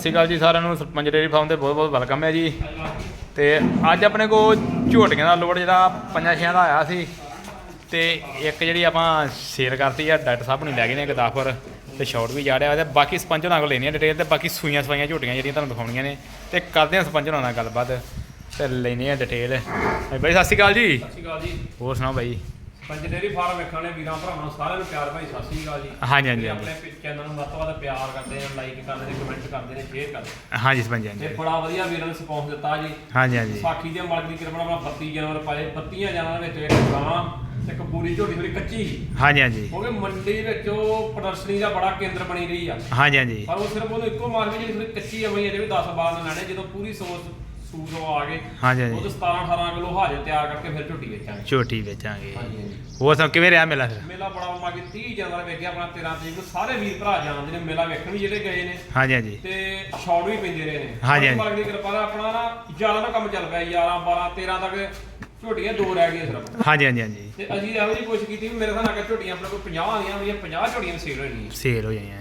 ਸਤਿ ਸ਼੍ਰੀ ਅਕਾਲ ਜੀ ਸਾਰਿਆਂ ਨੂੰ ਸਰਪੰਚ ਡੇਰੀ ਫਾਰਮ ਤੇ ਬਹੁਤ ਬਹੁਤ ਵੈਲਕਮ ਹੈ ਜੀ। ਤੇ ਅੱਜ ਆਪਣੇ ਕੋਲ ਝੋਟੀਆਂ ਦਾ ਲੋਡ ਜਿਹੜਾ ਪੰਜਾਂ ਛਿਆਂ ਦਾ ਆਇਆ ਸੀ। ਤੇ ਇੱਕ ਜਿਹੜੀ ਆਪਾਂ ਸੇਲ ਕਰਤੀ ਆ ਡਾਕਟਰ ਸਾਹਿਬ ਨੇ ਲੈ ਗਏ ਨੇ ਗਦਾਫਰ ਤੇ ਸ਼ਾਰਟ ਵੀ ਜਾੜਿਆ ਤੇ ਬਾਕੀ ਸਪੰਜ ਉਹਨਾਂ ਕੋਲ ਲੈਣੀ ਆ ਡਿਟੇਲ ਤੇ ਬਾਕੀ ਸੂਈਆਂ ਸਵਾਈਆਂ ਝੋਟੀਆਂ ਜਿਹੜੀਆਂ ਤੁਹਾਨੂੰ ਦਿਖਾਉਣੀਆਂ ਨੇ। ਤੇ ਕਰਦੇ ਆ ਸਪੰਜ ਉਹਨਾਂ ਨਾਲ ਗੱਲਬਾਤ ਤੇ ਲੈਣੀ ਆ ਡਿਟੇਲ ਬਾਈ ਸਤਿ ਸ਼੍ਰੀ ਅਕਾਲ ਜੀ। ਸਤਿ ਸ਼੍ਰੀ ਅਕਾਲ ਜੀ। ਹੋਰ ਸੁਣਾਓ ਬਾਈ? ਪੰਜ ਡੇਰੀ ਫਾਰਮ ਵੇਖਣ ਵਾਲੇ ਵੀਰਾਂ ਭਰਾਵਾਂ ਨੂੰ ਸਾਰਿਆਂ ਨੂੰ ਪਿਆਰ ਭਾਈ ਸਤਿ ਸ਼੍ਰੀ ਅਕਾਲ ਜੀ। ਹਾਂਜੀ, ਹਾਂਜੀ, ਜਿਹੜੇ ਹਾਂਜੀ। ਆਪਣੇ ਚੈਨਲ ਨੂੰ ਵੱਧ ਤੋਂ ਵੱਧ ਪਿਆਰ ਕਰਦੇ ਨੇ ਲਾਈਕ ਕਰਦੇ ਨੇ ਕਮੈਂਟ ਕਰਦੇ ਨੇ ਸ਼ੇਅਰ ਕਰਦੇ ਨੇ। ਹਾਂਜੀ ਸਪੰਜ ਹਾਂਜੀ। ਤੇ ਬੜਾ ਵਧੀਆ ਵੀਰਾਂ ਨੇ ਸਪੌਂਸ ਦਿੱਤਾ ਜੀ। ਹਾਂਜੀ ਹਾਂਜੀ। ਸਾਖੀ ਦੇ ਮਾਲਕ ਦੀ ਕਿਰਪਾ ਨਾਲ ਆਪਣਾ 32 ਜਾਨਵਰ ਪਾਏ 32 ਜਾਨਵਰਾਂ ਵਿੱਚ ਇੱਕ ਗਾਂ ਤੇ ਇੱਕ ਪੂਰੀ ਝੋਟੀ ਥੋੜੀ ਕੱਚੀ ਹਾਂਜੀ ਹਾਂਜੀ। ਕਿਉਂਕਿ ਮੰਡੀ ਵਿੱਚ ਉਹ ਪ੍ਰਦਰਸ਼ਨੀ ਦਾ ਬੜਾ ਕੇਂਦਰ ਬਣੀ ਰਹੀ ਆ। ਹਾਂਜੀ ਹਾਂਜੀ। ਪਰ ਉਹ ਸਿਰਫ ਉਹਨੂੰ ਇੱਕੋ ਮਾਰ ਵੀ ਜਿਹੜੀ ਕੱਚੀ ਆ ਬਈ ਅਜੇ ਵੀ 10 12 ਦਿਨ ਲੈਣੇ ਜਦੋਂ ਪੂਰੀ ਸੋਸ ਉਹ ਆ ਗਏ। ਹਾਂਜੀ ਉਹ ਹਾਂਜੀ 17 18 ਕਿਲੋ ਹਾਜ਼ਰ ਤਿਆਰ ਕਰਕੇ ਫਿਰ ਝੋਟੀ ਵੇਚਾਂਗੇ। ਝੋਟੀ ਵੇਚਾਂਗੇ। ਹਾਂਜੀ ਹਾਂਜੀ। ਹੋਰ ਸਭ ਕਿਵੇਂ ਰਿਹਾ ਮੇਲਾ ਫਿਰ? ਮੇਲਾ ਬੜਾ ਮਾ ਕਿ 30 ਜਨਵਰੀ ਵੇਖਿਆ ਆਪਣਾ 13 ਤਰੀਕ ਨੂੰ। ਸਾਰੇ ਵੀਰ ਭਰਾ ਜਾਣਦੇ ਨੇ ਮੇਲਾ ਵੇਖਣ ਵੀ ਜਿਹੜੇ ਗਏ ਨੇ। ਹਾਂਜੀ ਹਾਂਜੀ। ਤੇ ਸ਼ਾਟ ਵੀ ਪੈਂਦੇ ਰਹੇ ਨੇ। ਹਾਂਜੀ, ਹਾਂਜੀ। ਮਾਲਕ ਦੀ ਕਿਰਪਾ ਨਾਲ ਆਪਣਾ ਨਾ ਜ਼ਿਆਦਾ ਨਾ ਕੰਮ ਚੱਲ ਪਿਆ 11 12 13 ਤੱਕ ਝੋਟੀਆਂ ਦੋ ਰਹਿ ਗਈਆਂ ਸਿਰਫ। ਹਾਂਜੀ ਹਾਂਜੀ ਹਾਂਜੀ। ਤੇ ਅਸੀਂ ਇਹੋ ਜਿਹੀ ਕੋਸ਼ਿਸ਼ ਕੀਤੀ ਵੀ ਮੇਰੇ ਹਿਸਾਬ ਨਾਲ ਕਿ ਝੋਟੀਆਂ ਆਪਣੇ ਕੋਲ 50 ਆਉਂਦੀਆਂ ਵੀ 50 ਝੋਟੀਆਂ ਸੇਲ ਹੋਣੀਆਂ ਸੇਲ ਹੋ ਜਾਈਆਂ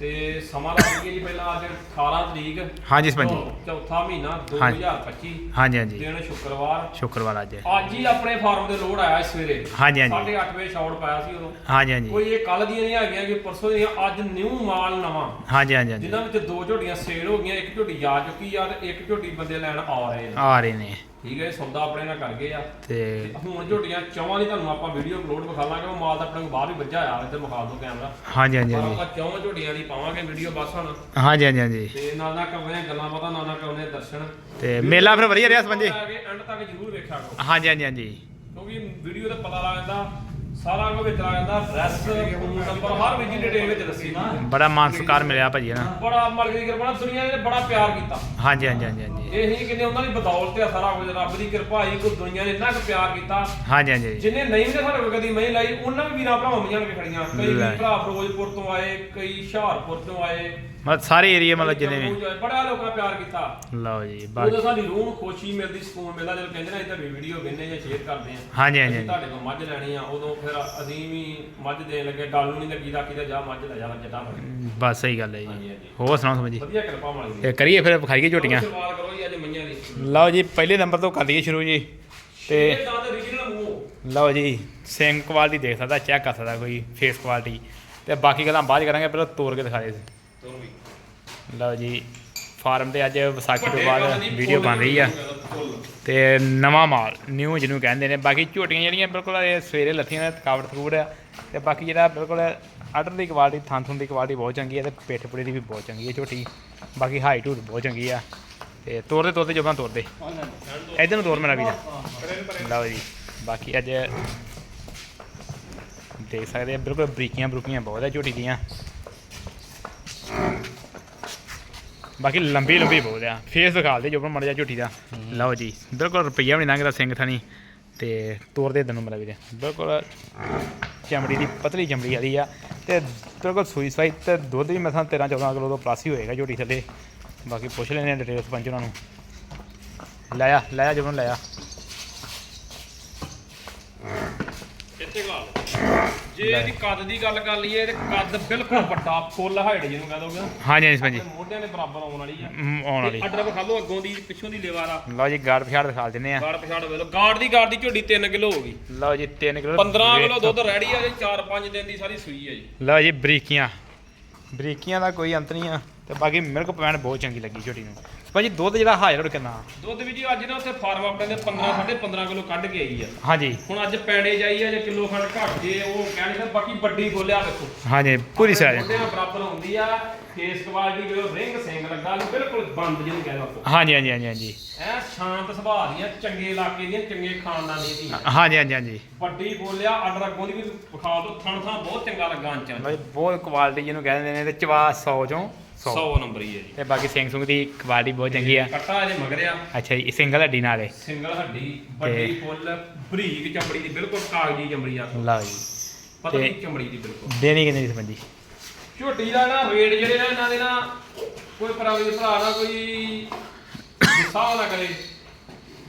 ਤੇ ਸਮਾਂ ਲੱਗ ਗਿਆ ਜੀ ਪਹਿਲਾਂ ਅੱਜ 18 ਤਰੀਕ। ਹਾਂਜੀ ਸਪੰਜ ਤੋਂ ਚੌਥਾ ਮਹੀਨਾ ਹਾਂਜੀ। 2025 ਹਾਂਜੀ ਹਾਂਜੀ। ਦਿਨ ਸ਼ੁੱਕਰਵਾਰ। ਸ਼ੁੱਕਰਵਾਰ ਅੱਜ। ਅੱਜ ਹੀ ਆਪਣੇ ਫਾਰਮ ਦੇ ਲੋਡ ਆਇਆ ਸਵੇਰੇ ਹਾਂਜੀ ਹਾਂਜੀ। 8:30 ਵਜੇ ਸ਼ਾਟ ਪਾਇਆ ਸੀ ਉਦੋਂ। ਹਾਂਜੀ ਹਾਂਜੀ। ਕੋਈ ਇਹ ਕੱਲ ਦੀਆਂ ਨਹੀਂ ਹੈਗੀਆਂ ਕਿ ਪਰਸੋਂ ਦੀਆਂ ਅੱਜ ਨਿਊ ਮਾਲ ਨਵਾਂ। ਹਾਂਜੀ ਹਾਂਜੀ ਹਾਂਜੀ। ਜਿਨ੍ਹਾਂ ਵਿੱਚ ਦੋ ਝੋਟੀਆਂ ਸੇਲ ਹੋ ਗਈਆਂ ਇੱਕ ਝੋਟੀ ਜਾ ਚੁੱਕੀ ਆ ਤੇ ਇੱਕ ਝੋਟੀ ਬੰਦੇ ਲੈਣ ਆ ਰਹੇ ਨੇ। ਆ ਰਹੇ ਨੇ। ਠੀਕ ਹੈ ਸੌਦਾ ਆਪਣੇ ਨਾਲ ਕਰ ਗਏ ਆ। ਤੇ ਹੁਣ ਝੋਟੀਆਂ ਚੌਵਾਂ ਦੀ ਤੁਹਾਨੂੰ ਆਪਾਂ ਵੀਡੀਓ ਅਪਲੋਡ ਵਿਖਾਵਾਂਗੇ ਉਹ ਮਾਲ ਤਾਂ ਆਪਣੇ ਕੋਲ ਬਾਹਰ ਵੀ ਵੱਜਾ ਆ ਇੱਧਰ ਵਿਖਾ ਦਿਓ ਕੈਮਰਾ ਹਾਂਜੀ ਹਾਂਜੀ ਆਪਾਂ ਚੌਵਾਂ ਝੋਟੀਆਂ ਦੀ ਪਾਵਾਂਗੇ ਵੀਡੀਓ ਬਸ ਹੁਣ। ਹਾਂਜੀ ਹਾਂਜੀ ਹਾਂਜੀ। ਤੇ ਨਾਲ ਨਾਲ ਕਰਨੇ ਗੱਲਾਂ ਪਤਾ ਨਾਲ ਨਾਲ ਕਰਨੇ ਦਰਸ਼ਨ। ਤੇ ਮੇਲਾ ਫਿਰ ਵਧੀਆ ਰਿਹਾ ਸਪੰਜੀ ਐਂਡ ਤੱਕ ਜ਼ਰੂਰ ਵੇਖਿਆ ਕਰੋ। ਹਾਂਜੀ ਹਾਂਜੀ ਹਾਂਜੀ। ਕਿਉਂਕਿ ਵੀਡੀਓ ਤੇ ਪਤਾ ਲੱਗ ਜਾਂਦਾ ਸਾਰਾ ਕੁਝ ਵਿੱਚ ਆ ਜਾਂਦਾ। ਐਡਰੈਸ ਫੋਨ ਨੰਬਰ ਹਰ ਵੀ ਡਿਟੇਲ ਵਿੱਚ ਦੱਸੀ ਨਾ। ਬੜਾ ਮਾਨ ਸਤਿਕਾਰ ਮਿਲਿਆ ਭਾਜੀ ਨਾ। ਬੜਾ ਮਾਲਕ ਦੀ ਕਿਰਪਾ ਨਾਲ ਦੁਨੀਆ ਨੇ ਬੜਾ ਪਿਆਰ ਕੀਤਾ। ਹਾਂਜੀ ਹਾਂਜੀ ਹਾਂਜੀ ਹਾਂਜੀ। ਇਹ ਹੀ ਕਿੰਨੇ ਉਹਨਾਂ ਦੀ ਬਦੌਲਤ ਆ ਸਾਰਾ ਕੁਝ ਰੱਬ ਦੀ ਕਿਰਪਾ ਆਈ ਕੋ ਦੁਨੀਆ ਨੇ ਇੰਨਾ ਕੁ ਪਿਆਰ ਕੀਤਾ। ਹਾਂਜੀ ਹਾਂਜੀ ਜਿੰਨੇ ਨਹੀਂ ਵੀ ਸਾਡੇ ਕੋਲ ਕਦੀ ਮੈਂ ਲਾਈ ਉਹਨਾਂ ਵੀ ਵੀਰਾਂ ਭਰਾਵਾਂ ਮੀਆਂ ਕੇ ਖੜੀਆਂ। ਕਈ ਭਰਾ ਫਿਰੋਜ਼ਪੁਰ ਤੋਂ ਆਏ ਕਈ ਹੁਸ਼ਿਆਰਪੁਰ ਤੋਂ ਆਏ। ਮਤਲਬ ਸਾਰੇ ਏਰੀਆ ਮਤਲਬ ਜਿੰਨੇ ਵੀ। ਬੜਾ ਲੋਕਾਂ ਪਿਆਰ ਕੀਤਾ। ਲਓ ਜੀ ਉਦੋਂ ਬਾਕੀ ਸਾਡੀ ਰੂਹ ਨੂੰ ਖੁਸ਼ੀ ਮਿਲਦੀ ਸਕੂਨ ਮਿਲਦਾ ਜਦੋਂ ਕਹਿੰਦੇ ਨੇ ਤੁਹਾਡੀ ਵੀਡੀਓ ਵੇਖਦੇ ਜਾਂ ਸ਼ੇਅਰ ਕਰਦੇ ਆ ਹਾਂਜੀ ਹਾਂਜੀ। ਅਸੀਂ ਤੁਹਾਡੇ ਕੋਲ ਮੱਝ ਲੈਣੀ ਆ ਉਦੋਂ ਫਿਰ ਅਸੀਂ ਵੀ ਮੱਝ ਦੇਣ ਲੱਗੇ ਡਾਲੂ ਨਹੀਂ ਲੱਗੀ ਦਾ ਕਿਤੇ ਜਾ ਮੱਝ ਲੈ ਜਾ ਜੱਟਾ। ਬਸ ਸਹੀ ਗੱਲ ਹੈ ਜੀ। ਹੋਰ ਸੁਣਾਓ ਸਪੰਜੀ ਵਧੀਆ ਕਿਰਪਾ ਮਾਲੀ ਦੀ। ਤੇ ਕਰੀਏ ਫਿਰ ਵਿਖਾਈਏ ਝੋਟੀਆਂ। ਸ਼ੁਰੂਆਤ ਕਰੋ ਜੀ ਅੱਜ ਮਈਆਂ ਦੀ। ਲਓ ਜੀ ਪਹਿਲੇ ਨੰਬਰ ਤੋਂ ਕਰ ਲਈਏ ਸ਼ੁਰੂ ਜੀ। ਤੇ ਲਓ ਜੀ ਸਿੰਘ ਕੁਆਲਿਟੀ ਦੇਖ ਸਕਦਾ ਚੈੱਕ ਕਰ ਸਕਦਾ ਕੋਈ ਫੇਸ ਕੁਆਲਿਟੀ ਤੇ ਬਾਕੀ ਗੱਲਾਂ ਬਾਅਦ ਕਰਾਂਗੇ ਪਹਿਲਾਂ ਤੋੜ ਕੇ ਦਿਖਾ ਦੇ ਲਓ ਜੀ, ਫਾਰਮ ਤੇ ਅੱਜ ਵਿਸਾਖੀ ਤੋਂ ਬਾਅਦ ਵੀਡੀਓ ਬਣ ਰਹੀ ਆ। ਫੁੱਲ। ਤੇ ਨਵਾਂ ਮਾਲ ਨਿਊ ਜਿਹਨੂੰ ਕਹਿੰਦੇ ਨੇ। ਬਾਕੀ ਝੋਟੀਆਂ ਜਿਹੜੀਆਂ ਬਿਲਕੁਲ ਇਹ ਸਵੇਰੇ ਲੱਥੀਆਂ ਨੇ, ਥਕਾਵਟ ਥਕੂੜ ਆ। ਤੇ ਬਾਕੀ ਜਿਹੜਾ ਬਿਲਕੁਲ ਆਰਡਰ ਦੀ ਕੁਆਲਿਟੀ ਥਾਂ ਥੁੰ ਦੀ ਕੁਆਲਿਟੀ ਬਹੁਤ ਚੰਗੀ ਹੈ ਤੇ ਪਿੱਠ ਪੁੜੀ ਦੀ ਵੀ ਬਹੁਤ ਚੰਗੀ ਹੈ ਝੋਟੀ। ਬਾਕੀ ਹਾਈਟ ਹੂਟ ਬਹੁਤ ਚੰਗੀ ਆ। ਤੇ ਤੋਰਦੇ ਤੋਰਦੇ ਜਮਾਂ ਤੋਰਦੇ। ਇਧਰ ਨੂੰ ਤੋਰ ਮੇਰਾ ਵੀਰ। ਲਓ ਜੀ, ਬਾਕੀ ਅੱਜ ਦੇਖ ਸਕਦੇ ਆ, ਬਿਲਕੁਲ ਬਰੀਕੀਆਂ ਬਰੂਕੀਆਂ ਬਹੁਤ ਆ ਝੋਟੀ ਦੀਆਂ। ਬਾਕੀ ਲੰਬੀ ਲੰਬੀ ਬਹੁਤ ਆ। ਫੇਸ ਦਿਖਾ ਦੇ ਜੋ ਮੜ ਜਾ ਝੋਟੀ ਦਾ। ਲਓ ਜੀ ਬਿਲਕੁਲ ਰੁਪਈਆ ਵੀ ਨਹੀਂ ਲੰਘਦਾ ਸਿੰਘ ਥਣੀ। ਤੇ ਤੋਰ ਦੇ ਤੈਨੂੰ ਮੇਰਾ ਵੀਰੇ। ਬਿਲਕੁਲ ਚਮੜੀ ਦੀ ਪਤਲੀ ਚਮੜੀ ਵਾਲੀ ਆ। ਤੇ ਬਿਲਕੁਲ ਸੂਈ ਸਵਾਈ ਤੇ ਦੁੱਧ ਵੀ ਮਸਾਂ 13 14 ਕਿਲੋ ਤੋਂ ਪਲੱਸ ਹੀ ਹੋਏਗਾ ਝੋਟੀ ਥੱਲੇ। ਬਾਕੀ ਪੁੱਛ ਲੈਣੇ ਆ ਡਿਟੇਲਸ ਪੰਚ ਉਹਨਾਂ ਨੂੰ। ਲਾਇਆ ਲਾਇਆ ਜਬਨ ਲਾਇਆ। ਇੱਥੇ ਗੱਲ ਜੇ ਇਹਦੀ ਕੱਦ ਦੀ ਗੱਲ ਕਰ ਲਈਏ ਤੇ ਕੱਦ ਬਿਲਕੁਲ ਵੱਡਾ ਫੁੱਲ ਹਾਈਟ ਜਿਹਨੂੰ ਕਹਿ ਦੋਗੇ। ਹਾਂਜੀ ਹਾਂਜੀ ਪੰਜੀ ਮੋਢਿਆਂ ਦੇ ਬਰਾਬਰ ਆਉਣ ਵਾਲੀ ਆ। ਆਉਣ ਵਾਲੀ। ਅੱਡਰ ਵਿਖਾ ਲਓ ਅੱਗੋਂ ਦੀ ਪਿੱਛੋਂ ਦੀ ਲੇਵਾਰ ਆ ਲਓ ਜੀ ਗਾਰਡ ਪਛਾੜ ਦਿਖਾ ਦਿੰਦੇ ਆ। ਗਾੜ ਪਛਾੜ ਵੇਲੋ ਗਾੜ ਦੀ ਗਾੜ ਦੀ ਝੋਡੀ 3 ਕਿਲੋ ਹੋ ਗਈ। ਲਓ ਜੀ 3 ਕਿਲੋ 15 ਕਿਲੋ ਦੁੱਧ ਰੈਡੀ ਆ ਜੀ 4-5 ਦਿਨ ਦੀ ਸਾਰੀ ਸੂਈ ਆ ਜੀ। ਲਓ ਜੀ ਬਰੀਕੀਆਂ। ਬਰੀਕੀਆਂ ਦਾ ਕੋਈ ਅੰਤ ਨਹੀਂ ਆ। ਤੇ ਬਾਕੀ ਮਿਲਕ ਪੈਣ ਬਹੁਤ ਚੰਗੀ ਲੱਗੀ ਝੋਟੀ ਨੂੰ। ਭਾਜੀ ਦੁੱਧ ਜਿਹੜਾ ਹਾਜ਼ਰ ਕਿੰਨਾ? ਦੁੱਧ ਵੀ ਜੀ ਅੱਜ ਨਾ ਉੱਥੇ ਫਾਰਮ ਆਪਣੇ ਦੇ 15 15.5 ਕਿਲੋ ਕੱਢ ਕੇ ਆਈ ਆ। ਹਾਂਜੀ। ਹੁਣ ਅੱਜ ਪੈੜੇ ਜਾਈ ਆ ਜੇ ਕਿਲੋ ਖੰਡ ਘੱਟ ਜੇ ਉਹ ਕਹਿਣ ਦਾ ਬਾਕੀ ਵੱਡੀ ਖੋਲਿਆ ਵੇਖੋ ਹਾਂਜੀ ਪੂਰੀ ਉਹਦੇ ਨਾਲ ਬਰਾਬਰ ਹੁੰਦੀ ਆ ਫੇਸ ਕੁਆਲਿਟੀ ਜਦੋਂ ਰਿੰਗ ਸਿੰਘ ਲੱਗਾ ਨੂੰ ਬਿਲਕੁਲ ਬੰਦ ਜਿਹਨੂੰ ਕਹਿ ਲਓ ਹਾਂਜੀ ਹਾਂਜੀ ਹਾਂਜੀ ਹਾਂਜੀ। ਐ ਸ਼ਾਂਤ ਸੁਭਾਅ ਦੀਆਂ ਚੰਗੇ ਇਲਾਕੇ ਦੀਆਂ ਚੰਗੇ ਖਾਨਦਾਨ ਦੀਆਂ ਹਾਂਜੀ ਹਾਂਜੀ ਹਾਂਜੀ। ਵੱਡੀ ਬੋਲਿਆ ਆਰਡਰ ਅੱਗੋਂ ਦੀ ਵੀ ਵਿਖਾ ਦੋ ਥਣ ਥਾਂ ਬਹੁਤ ਚੰਗਾ ਲੱਗਾ ਅੰਚਾਂ ਬਹੁਤ ਕੁਆਲਿਟੀ ਜਿਹਨੂੰ ਕਹਿੰਦੇ ਨੇ ਤੇ ਚਵਾ 100 ਚੋਂ 100 100 ਨੰਬਰ ਹੀ ਹੈ ਜੀ। ਤੇ ਬਾਕੀ ਸਿੰਘ ਸੁੰਗ ਦੀ ਕੁਆਲਿਟੀ ਬਹੁਤ ਚੰਗੀ ਆ। ਕੱਟਾ ਅਜੇ ਮਗਰਿਆ ਅੱਛਾ ਜੀ ਸਿੰਗਲ ਹੱਡੀ ਨਾਲੇ ਸਿੰਗਲ ਹੱਡੀ ਵੱਡੀ ਫੁੱਲ ਬਰੀਕ ਚਮੜੀ ਦੀ ਬਿਲਕੁਲ ਕਾਗਜੀ ਚਮੜੀ ਆ। ਲਓ ਜੀ। ਪਤਲੀ ਤੇ- ਚਮੜੀ ਦੀ ਬਿਲਕੁਲ। ਦੇਣੀ ਕਿੰਨੀ ਸੰਬੰਧੀ? ਝੋਟੀ ਦਾ ਨਾ ਰੇਟ ਜਿਹੜੇ ਨਾ ਇਹਨਾਂ ਦੇ ਨਾ ਕੋਈ ਪਰਾਵੀ ਭਰਾ ਨਾ ਕੋਈ ਗੁੱਸਾ ਨਾ ਕਰੇ।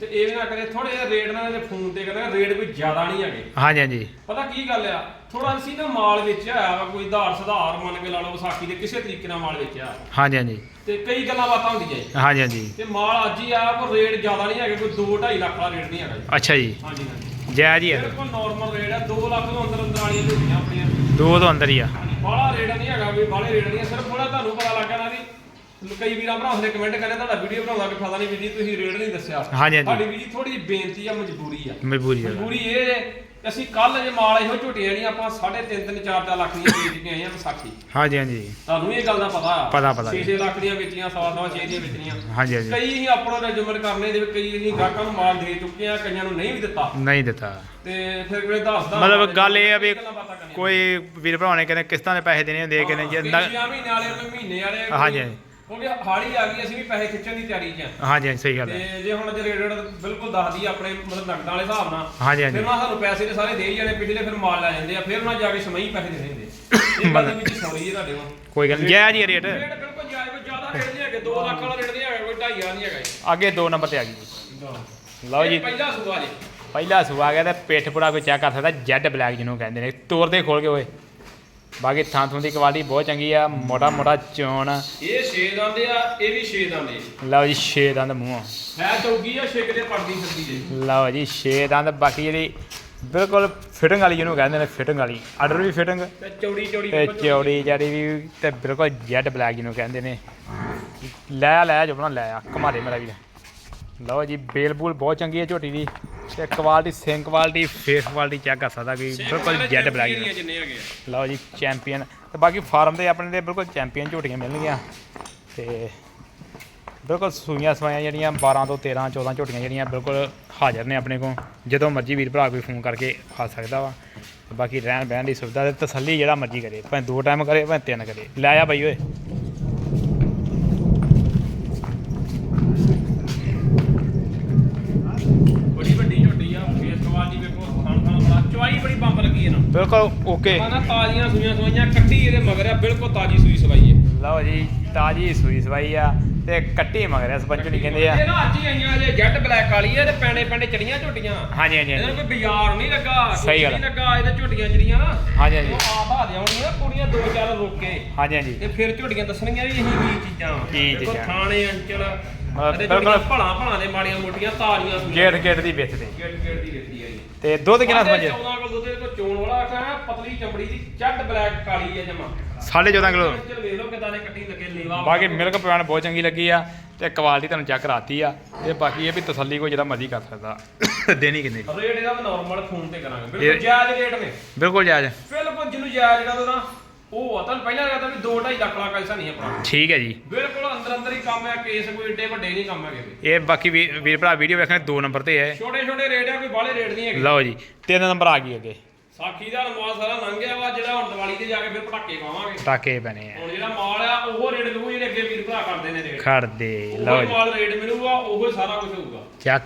ਤੇ ਇਹ ਵੀ ਨਾ ਕਰੇ ਥੋੜੇ ਜਿਹਾ ਰੇਟ ਨਾਲ ਇਹਦੇ ਫੋਨ ਤੇ ਕਹਿੰਦਾ ਰੇਟ ਕੋਈ ਜ਼ਿਆਦਾ ਨਹੀਂ ਹੈਗੇ। ਹਾਂਜੀ ਹਾਂਜੀ। ਪਤਾ ਕੀ ਗੱਲ ਆ? ਥੋੜਾ ਅਸੀਂ ਨਾ ਮਾਲ ਵੇਚਿਆ ਹੋਇਆ ਵਾ ਕੋਈ ਧਾਰ ਸੁਧਾਰ ਮੰਨ ਕੇ ਲਾ ਲਓ ਵਿਸਾਖੀ ਦੇ ਕਿਸੇ ਤਰੀਕੇ ਨਾਲ ਮਾਲ ਵੇਚਿਆ ਹਾਂਜੀ ਹਾਂਜੀ। ਤੇ ਕਈ ਗੱਲਾਂ ਬਾਤਾਂ ਹੁੰਦੀਆਂ ਜੀ। ਹਾਂਜੀ ਹਾਂਜੀ। ਤੇ ਮਾਲ ਅੱਜ ਹੀ ਆਇਆ ਕੋਈ ਰੇਟ ਜ਼ਿਆਦਾ ਨਹੀਂ ਹੈਗਾ ਕੋਈ 2.5 ਲੱਖ ਦਾ ਰੇਟ ਨਹੀਂ ਹੈਗਾ ਜੀ। ਅੱਛਾ ਜੀ। ਹਾਂਜੀ ਹਾਂਜੀ। ਜੈ ਜੀ ਹੈ ਬਿਲਕੁਲ ਨਾਰਮਲ ਰੇਟ ਆ 2 ਲੱਖ ਤੋਂ ਅੰਦਰ ਅੰਦਰ ਵਾਲੀਆਂ ਝੋਟੀਆਂ ਆਪਣੀਆਂ। ਦੋ ਤੋਂ ਅੰਦਰ ਹੀ ਆ। ਬਾਹਲਾ ਰੇਟ ਨਹੀਂ ਹੈਗਾ ਵੀ ਬਾਹਲੇ ਰੇਟ ਨਹੀਂ ਆ, ਸਿਰਫ ਥੋੜਾ ਤੁਹਾਨੂੰ ਪਤਾ ਲੱਗ ਜਾਣਾ ਵੀ ਕਈ ਵੀਰਾਂ ਭਰਾ ਹੁੰਦੇ ਕਮੈਂਟ ਕਰਦੇ ਤੁਹਾਡਾ ਵੀਡੀਓ ਬਣਾਉਂਦਾ ਕਿ ਪਤਾ ਨਹੀਂ ਵੀ ਜੀ ਤੁਸੀਂ ਰੇਟ ਨਹੀਂ ਦੱਸਿਆ। ਹਾਂਜੀ, ਹਾਂਜੀ। ਸਾਡੀ ਵੀ ਜੀ ਥੋੜੀ ਜਿਹੀ ਬੇਨਤੀ ਆ ਮਜਬੂਰੀ ਆ। ਮਜਬੂਰੀ ਹੈ ਮਜਬੂਰੀ ਇਹ ਕਿ ਅਸੀਂ ਕੱਲ ਜੇ ਮਾਲ ਇਹੋ ਝੋਟੀਆਂ ਜਿਹੜੀਆਂ ਆਪਾਂ 3.5 3 4 4 ਲੱਖ ਦੀਆਂ ਵੇਚ ਕੇ ਆਏ ਆ ਵਿਸਾਖੀ। ਹਾਂਜੀ ਹਾਂਜੀ। ਤੁਹਾਨੂੰ ਇਹ ਗੱਲ ਦਾ ਪਤਾ ਆ। ਪਤਾ, ਪਤਾ ਜੀ। 6 ਲੱਖ ਦੀਆਂ ਵੇਚੀਆਂ ਸਵਾ ਸਵਾ 6 ਦੀਆਂ ਵੇਚਣੀਆਂ। ਹਾਂਜੀ ਹਾਂਜੀ। ਕਈ ਹੀ ਆਪਣਾ ਰੈਜੂਮੈਂਟ ਕਰਨੇ ਦੇ ਵਿੱਚ ਕਈ ਅਸੀਂ ਗਾਹਕਾਂ ਨੂੰ ਮਾਲ ਦੇ ਚੁੱਕੇ ਆ ਕਈਆਂ ਨੂੰ ਨਹੀਂ ਵੀ ਦਿੱਤਾ। ਨਹੀਂ ਦਿੱਤਾ। ਤੇ ਫਿਰ ਕਿਹੜੇ ਦੱਸਦਾ ਮਤਲਬ ਗੱਲ ਇਹ ਆ ਵੀ ਗੱਲਾਂ ਬਾਤਾਂ ਕਰਨੀਆਂ। ਕੋਈ ਵੀਰ ਭਰਾ ਨੇ ਕਹਿੰਦੇ ਕਿਸ਼ਤਾਂ ਦੇ ਪੈਸੇ ਦੇਣੇ ਹੁੰਦੇ ਕਹਿੰਦੇ ਜੇ ਨ- ਮਹੀਨੇ ਵਾਲੇ ਮਹੀਨੇ ਵਾਲੇ ਹਾਂਜੀ, ਹਾਂਜੀ। ਕਿਉਂਕਿ ਹਾੜੀ ਆ ਗਈ ਅਸੀਂ ਵੀ ਪੈਸੇ ਖਿੱਚਣ ਦੀ ਤਿਆਰੀ 'ਚ ਆ। ਹਾਂਜੀ ਹਾਂਜੀ ਸਹੀ ਗੱਲ ਹੈ ਤੇ ਜੇ ਹੁਣ ਜੇ ਰੇਟ ਬਿਲਕੁਲ ਦੱਸਦੀ ਆ ਆਪਣੇ ਮਤਲਬ ਨਕਦਾਂ ਵਾਲੇ ਹਿਸਾਬ ਨਾਲ ਹਾਂਜੀ ਹਾਂਜੀ। ਫਿਰ ਨਾ ਸਾਨੂੰ ਪੈਸੇ ਦੇ ਸਾਰੇ ਦੇ ਹੀ ਜਾਣੇ ਪਿਛਲੇ ਫਿਰ ਮਾਲ ਲੈ ਜਾਂਦੇ ਆ ਫਿਰ ਨਾ ਜਾ ਕੇ ਸਮਈ ਪੈਸੇ ਦੇਣੇ ਹੁੰਦੇ ਇਹ ਗੱਲ ਦੇ ਵਿੱਚ ਸੁਣੀ ਹੈ ਤੁਹਾਡੇ ਕੋਲ। ਕੋਈ ਗੱਲ ਨਹੀਂ ਜੈ ਜੀ ਰੇਟ। ਰੇਟ ਬਿਲਕੁਲ ਜਾਇਜ਼ ਕੋਈ ਜ਼ਿਆਦਾ ਰੇਟ ਨਹੀਂ ਹੈਗੇ 2 ਲੱਖ ਵਾਲਾ ਰੇਟ ਨਹੀਂ ਹੈਗਾ ਕੋਈ 2.5 ਨਹੀਂ ਹੈਗਾ ਅੱਗੇ ਦੋ ਨੰਬਰ ਤੇ ਆ ਗਈ ਜੀ। ਲਓ ਜੀ। ਪਹਿਲਾ ਸੂਆ ਜੀ। ਪਹਿਲਾ ਸੂਆ ਗਿਆ ਤੇ ਪਿੱਠ ਪੁੜਾ ਕੋਈ ਚੈੱਕ ਕਰ ਸਕਦਾ ਜੈਡ ਬਲੈਕ ਜਿਹਨੂੰ ਕਹਿੰਦੇ ਨੇ ਤੋਰ ਦੇ ਖੋਲ ਕੇ ਓਏ। ਬਾਕੀ ਥਾਂ ਥੂੰ ਦੀ ਕੁਆਲਿਟੀ ਬਹੁਤ ਚੰਗੀ ਆ ਮੋਟਾ ਮੋਟਾ ਚੋਣ। ਇਹ 6 ਦੰਦ ਆ ਇਹ ਵੀ 6 ਦੰਦ ਆ। ਲਓ ਜੀ 6 ਦੰਦ ਮੂੰਹ। ਹੈ ਚੌਗੀ ਆ ਛਿੱਕ ਦੇ ਪੜਦੀ ਫਿਰਦੀ ਜੀ। ਲਓ ਜੀ 6 ਦੰਦ ਬਾਕੀ ਜਿਹੜੀ ਬਿਲਕੁਲ ਫਿਟਿੰਗ ਵਾਲੀ ਜਿਹਨੂੰ ਕਹਿੰਦੇ ਨੇ ਫਿਟਿੰਗ ਵਾਲੀ। ਆਰਡਰ ਵੀ ਫਿਟਿੰਗ ਤੇ ਚੌੜੀ ਚੌੜੀ ਤੇ ਚੌੜੀ ਜਿਹੜੀ ਵੀ ਤੇ ਬਿਲਕੁਲ ਜੈਡ ਬਲੈਕ ਜਿਹਨੂੰ ਕਹਿੰਦੇ ਨੇ। ਲੈ ਆ, ਲੈ ਆ, ਜੋ ਬਣਾ ਲੈ ਆ ਦੇ ਮੇਰਾ ਵੀਰ। ਲਓ ਜੀ ਬੇਲ ਬੂਲ ਬਹੁਤ ਚੰਗੀ ਹੈ ਝੋਟੀ ਦੀ। ਤੇ ਕੁਆਲਿਟੀ ਸਿੰਕ ਕੁਆਲਿਟੀ ਫੇਸ ਕੁਆਲਿਟੀ ਚੈੱਕ ਕਰ ਸਕਦਾ ਕੋਈ ਬਿਲਕੁਲ ਜੈਡ ਬਲੈਕ ਜਿੰਨੇ ਹੈਗੇ ਲਓ ਜੀ ਚੈਂਪੀਅਨ ਤੇ ਬਾਕੀ ਫਾਰਮ ਤੇ ਆਪਣੇ ਦੇ ਬਿਲਕੁਲ ਚੈਂਪੀਅਨ ਝੋਟੀਆਂ ਮਿਲਣਗੀਆਂ। ਤੇ ਬਿਲਕੁਲ ਸੂਈਆਂ ਸਵਾਈਆਂ ਜਿਹੜੀਆਂ 12 ਤੋਂ 13 14 ਝੋਟੀਆਂ ਜਿਹੜੀਆਂ ਬਿਲਕੁਲ ਹਾਜ਼ਰ ਨੇ ਆਪਣੇ ਕੋਲ। ਜਦੋਂ ਮਰਜ਼ੀ ਵੀਰ ਭਰਾ ਕੋਈ ਫੋਨ ਕਰਕੇ ਆ ਸਕਦਾ ਵਾ। ਬਾਕੀ ਰਹਿਣ ਬਹਿਣ ਦੀ ਸੁਵਿਧਾ ਤੇ ਤਸੱਲੀ ਜਿਹੜਾ ਮਰਜ਼ੀ ਕਰੇ ਭਾਵੇਂ ਦੋ ਟਾਈਮ ਕਰੇ ਭਾਵੇਂ ਤਿੰਨ ਕਰੇ। ਲੈ ਆ ਬਾਈ ਓਏ। ਬਿਲਕੁਲ ਓਕੇ ਨਾ ਤਾਜ਼ੀਆਂ ਸੂਈਆਂ ਸਵਾਈਆਂ ਕੱਟੀ ਇਹਦੇ ਮਗਰ ਆ ਬਿਲਕੁਲ ਤਾਜ਼ੀ ਸੂਈ ਸਵਾਈ ਹੈ ਲਓ ਜੀ ਤਾਜੀ ਸੂਈ ਸਵਾਈ ਆ ਤੇ ਕੱਟੀ ਮਗਰਿਆ ਸਪੰਚਣੀ ਕਹਿੰਦੇ ਆ। ਇਹ ਨਾ ਅੱਜ ਹੀ ਆਈਆਂ ਜੇ ਜੈਟ ਬਲੈਕ ਵਾਲੀ ਹੈ ਤੇ ਪੈਣੇ ਪੈਣੇ ਚੜੀਆਂ ਝੋਟੀਆਂ। ਹਾਂਜੀ ਹਾਂਜੀ ਇਹਨਾਂ ਹਾਂਜੀ। ਨੂੰ ਕੋਈ ਬਾਜ਼ਾਰ ਨਹੀਂ ਲੱਗਾ ਸਹੀ ਗੱਲ ਨਹੀਂ ਲੱਗਾ ਇਹਦੇ ਝੋਟੀਆਂ ਜਿਹੜੀਆਂ ਨਾ ਹਾਂਜੀ ਹਾਂਜੀ। ਉਹ ਆਪ ਆ ਜਾਣਗੀਆਂ ਕੁੜੀਆਂ ਦੋ ਚਾਰ ਰੋਕ। ਕੇ ਹਾਂਜੀ ਹਾਂਜੀ। ਤੇ ਫਿਰ ਝੋਟੀਆਂ ਦੱਸਣਗੀਆਂ ਵੀ ਅਸੀਂ ਕੀ ਚੀਜ਼ਾਂ। ਵਾਂ। ਕੀ ਦੇਖੋ ਚੀਜ਼ਾਂ। ਥਾਣੇ ਅੰਚਲ। ਮਤਲਬ ਅਤੇ ਬਿਲਕੁਲ- ਝੋਟੀਆਂ ਭਲਾਂ ਭਲਾਂ ਦੇ ਮਾੜੀਆਂ ਮੋਟੀਆਂ ਤਾਰੀਆਂ ਸੂਈਆਂ। ਗੇਟ ਗੇਟ ਦੀ ਵੇਚਦੇ। ਗੇਟ ਗੇਟ ਦੀ ਵੇਖੀ ਹੈ ਜੀ। ਤੇ ਦੁੱਧ ਕਿੰਨਾ ਸਮਝੇ 14 ਕਿਲੋ ਦੁੱਧ ਕੋ ਚੋਣ ਵਾਲਾ ਆਖਿਆ ਪਤਲੀ ਚਮੜੀ ਦੀ ਚੱਡ ਬਲੈਕ ਕਾਲੀ ਹੈ ਜਮਾ। 14.5 ਕਿਲੋ। ਚਲ ਵੇਖ ਲਓ ਕਿਦਾਂ ਦੇ ਕੱਟੀ ਲੱਗੇ ਲੇਵਾ ਬਾਕੀ ਮਿਲਕ ਪਵਾਨ ਬਹੁਤ ਚੰਗੀ ਲੱਗੀ ਆ ਤੇ ਕੁਆਲਿਟੀ ਤੁਹਾਨੂੰ ਚੈੱਕ ਕਰਾਤੀ ਆ। ਤੇ ਬਾਕੀ ਇਹ ਵੀ ਤਸੱਲੀ ਕੋਈ ਜਿਹੜਾ ਮਰਜ਼ੀ ਕਰ ਸਕਦਾ। ਦੇਣੀ ਕਿੰਨੇ? ਦੀ ਰੇਟ ਇਹਦਾ ਨਾਰਮਲ ਫੋਨ ਤੇ ਕਰਾਂਗੇ। ਇਹ- ਬਿਲਕੁਲ ਜਾਇਜ਼ ਰੇਟ ਨੇ। ਬਿਲਕੁਲ ਜਾਇਜ਼। ਬਿਲਕੁਲ ਜਿਹਨੂੰ ਜਾਇਜ਼ ਜਿਹੜਾ ਉਹਦਾ ਉਹ ਆ। ਤੁਹਾਨੂੰ ਪਹਿਲਾਂ ਕਹਤਾ ਵੀ 2.5 ਲੱਖ ਦਾ ਪੈਸਾ ਨਹੀਂ ਆਪਣਾ ਠੀਕ ਹੈ ਜੀ। ਬਿਲਕੁਲ ਅੰਦਰ ਅੰਦਰ ਹੀ ਕੰਮ ਹੈ ਕੇਸ ਕੋਈ ਏਡੇ ਵੱਡੇ ਨਹੀਂ ਕੰਮ ਹੈਗੇ। ਇਹ ਬਾਕੀ ਵੀਰ ਵੀਰ ਭਰਾ ਵੀਡੀਓ ਵੇਖਣੇ ਦੋ ਨੰਬਰ ਤੇ ਹੈ। ਛੋਟੇ ਛੋਟੇ ਰੇਟ ਆ ਕੋਈ ਬਾਹਲੇ ਰੇਟ ਨਹੀਂ ਹੈਗੇ। ਲਓ ਜੀ ਤਿੰਨ ਨੰਬਰ ਆ ਗਈ ਅੱਗੇ। ਸਾਖੀ ਦਾ ਮਾਲ ਸਾਰਾ ਲੰਘ ਗਿਆ ਵਾ ਜਿਹੜਾ ਹੁਣ ਦੀਵਾਲੀ ਤੇ ਜਾ ਕੇ ਫਿਰ ਪਟਾਕੇ ਪਾਵਾਂਗੇ। ਟਾਕੇ ਪੈਣੇ ਆ। ਹੁਣ ਜਿਹੜਾ ਮਾਲ ਆ ਉਹ ਰੇਟ ਲੂ ਜਿਹੜੇ ਅੱਗੇ ਵੀਰ ਭਰਾ ਕਰਦੇ ਨੇ ਰੇਟ। ਖੜ ਦੇ ਲਓ ਜੀ। ਮਾਲ ਰੇਟ ਮਿਲੂਗਾ ਉਹ ਸਾਰਾ ਕੁਝ ਹੋਊਗਾ। ਚੱਕ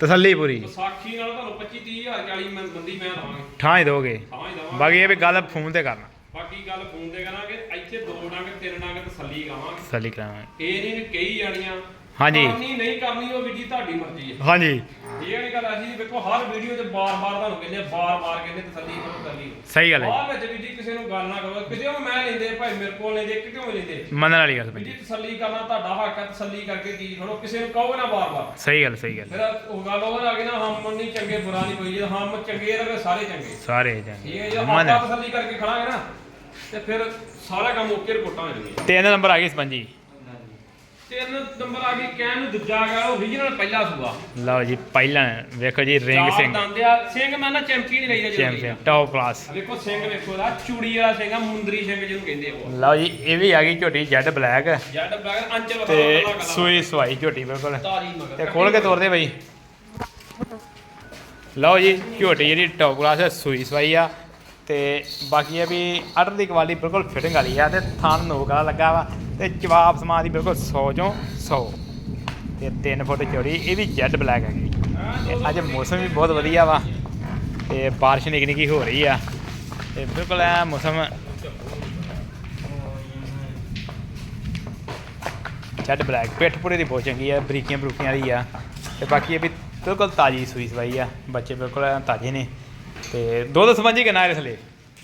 ਤਸੱਲੀ ਪੂਰੀ ਸਾਖੀ ਨਾਲ ਤੁਹਾਨੂੰ 25 30000 40 ਮੈਂ ਬੰਦੀ ਮੈਂ ਦਵਾਂਗੇ ਠਾਂ ਹੀ ਦੋਗੇ। ਹਾਂ ਹੀ ਦਵਾਂਗੇ ਬਾਕੀ ਇਹ ਵੀ ਗੱਲ ਫੋਨ ਤੇ ਕਰਨਾ। ਬਾਕੀ ਗੱਲ ਫੋਨ ਤੇ ਕਰਾਂਗੇ ਇੱਥੇ ਦੋ ਡੰਗ ਤਿੰਨ ਡੰਗ ਤਸੱਲੀ ਕਰਾਂਗੇ ਤਸੱਲੀ ਕਰਾਵਾਂਗੇ। ਇਹ ਨਹੀਂ ਕਈ ਜਾਣੀਆਂ ਹਾਂਜੀ। ਕਰਨੀ ਨਹੀਂ ਕਰਨੀ ਉਹ ਵੀ ਜੀ ਤੁਹਾਡੀ ਮਰਜ਼ੀ ਹੈ। ਹਾਂਜੀ। ਇਹ ਵਾਲੀ ਗੱਲ ਅਸੀਂ ਵੇਖੋ ਹਰ ਵੀਡੀਓ ਤੇ ਬਾਰ-ਬਾਰ ਤੁਹਾਨੂੰ ਕਹਿੰਦੇ ਬਾਰ-ਬਾਰ ਕਹਿੰਦੇ ਤਸੱਲੀ ਕਰੋ ਤਸੱਲੀ ਸਹੀ ਗੱਲ ਹੈ ਬਾਅਦ ਵਿੱਚ ਵੀ ਜੀ ਕਿਸੇ ਨੂੰ ਗੱਲ ਨਾ ਕਰੋ ਕਿਤੇ ਉਹ ਮੈਂ ਲੈਂਦੇ ਭਾਈ ਮੇਰੇ ਕੋਲ ਲੈਂਦੇ ਕਿਤੇ ਉਹ ਲੈਂਦੇ। ਮੰਨਣ ਵਾਲੀ ਗੱਲ ਵੀ ਜੀ ਤਸੱਲੀ ਕਰਨਾ ਤੁਹਾਡਾ ਹੱਕ ਹੈ ਤਸੱਲੀ ਕਰਕੇ ਚੀਜ਼ ਖੜੋ ਕਿਸੇ ਨੂੰ ਕਹੋਗੇ ਨਾ ਬਾਰ-ਬਾਰ। ਸਹੀ ਗੱਲ ਸਹੀ ਗੱਲ। ਫਿਰ ਉਹ ਗੱਲ ਉਹ ਆ ਗਈ ਨਾ ਹਮ ਨਹੀਂ ਚੰਗੇ ਬੁਰਾ ਨਹੀਂ ਕੋਈ ਜੇ ਹਮ ਚੰਗੇ ਰਹੇ ਸਾਰੇ ਚੰਗੇ। ਸਾਰੇ ਠੀਕ ਹੈ ਜੇ ਮਨ। ਆਪਾਂ ਤਸੱਲੀ ਕਰਕੇ ਖੜਾਂਗੇ ਨਾ ਤੇ ਫਿਰ ਸਾਰਾ ਕੰਮ ਓਕੇ ਰਿਪੋਰਟਾਂ ਹੋ ਜਾਣਗੀਆਂ। ਤਿੰਨ ਨੰਬਰ ਆ ਗਈ ਸਪੰਜੀ ਤਿੰਨ ਨੰਬਰ ਆ ਗਈ ਕਹਿਣ ਨੂੰ ਦੂਜਾ ਗਿਆ ਉਹ ਓਰੀਜਨਲ ਪਹਿਲਾ ਸੂਆ। ਲਓ ਜੀ ਪਹਿਲਾਂ ਵੇਖੋ ਜੀ ਰਿੰਗ ਸਿੰਘ। ਆ ਸਿੰਘ ਮੈਂ ਨਾ ਚੈਂਪੀਅਨ ਹੀ ਲਈਦਾ ਚੈਂਪੀਅਨ ਟੌਪ ਕਲਾਸ ਵੇਖੋ ਸਿੰਘ ਵੇਖੋ ਦਾ ਚੂੜੀ ਵਾਲਾ ਸਿੰਘ ਆ ਮੁੰਦਰੀ ਸਿੰਘ ਜਿਹਨੂੰ ਕਹਿੰਦੇ ਉਹ। ਲਓ ਜੀ ਇਹ ਵੀ ਆ ਗਈ ਝੋਟੀ ਜੈਡ ਬਲੈਕ। ਜੱਟ ਬਲੈਕ ਅੰਚਲ ਤੇ ਸੂਈ ਸਵਾਈ ਝੋਟੀ ਬਿਲਕੁਲ। ਤੇ ਖੋਲ ਕੇ ਤੋਰਦੇ ਬਈ। ਲਓ ਜੀ ਝੋਟੀ ਜਿਹੜੀ ਟੌਪ ਕਲਾਸ ਹੈ ਸੂਈ ਸਵਾਈ ਆ। ਤੇ ਬਾਕੀ ਇਹ ਵੀ ਆਰਡਰ ਦੀ ਕੁਆਲਿਟੀ ਬਿਲਕੁਲ ਫਿਟਿੰਗ ਵਾਲੀ ਆ ਤੇ ਥਣ ਨੋਕ ਵਾਲਾ ਲੱਗਾ ਵਾ। ਤੇ ਜਵਾਬ ਸਮਾਨ ਦੀ ਬਿਲਕੁਲ 100 ਚੋਂ 100 ਤੇ 3 ਫੁੱਟ ਚੌੜੀ, ਇਹ ਵੀ ਜੈਡ ਬਲੈਕ ਹੈਗੀ। ਤੇ ਅੱਜ ਮੌਸਮ ਵੀ ਬਹੁਤ ਵਧੀਆ ਵਾ। ਤੇ ਬਾਰਿਸ਼ ਨਿੱਕੀ ਨਿੱਕੀ ਹੋ ਰਹੀ ਆ। ਤੇ ਬਿਲਕੁਲ ਐ ਮੌਸਮ। ਜੈਡ ਬਲੈਕ, ਪਿੱਠ ਪੂਰੇ ਦੀ ਬਹੁਤ ਚੰਗੀ ਆ, ਬਰੀਕੀਆਂ ਬਰੂਕੀਆਂ ਵਾਲੀ ਆ। ਤੇ ਬਾਕੀ ਇਹ ਵੀ ਬਿਲਕੁਲ ਤਾਜੀ ਸੂਈ ਸਵਾਈ ਆ। ਬੱਚੇ ਬਿਲਕੁਲ ਤਾਜ਼ੇ ਨੇ। ਤੇ ਦੁੱਧ ਸੰਬੰਧੀ ਕਿੰਨਾ ਇਸ ਲਈ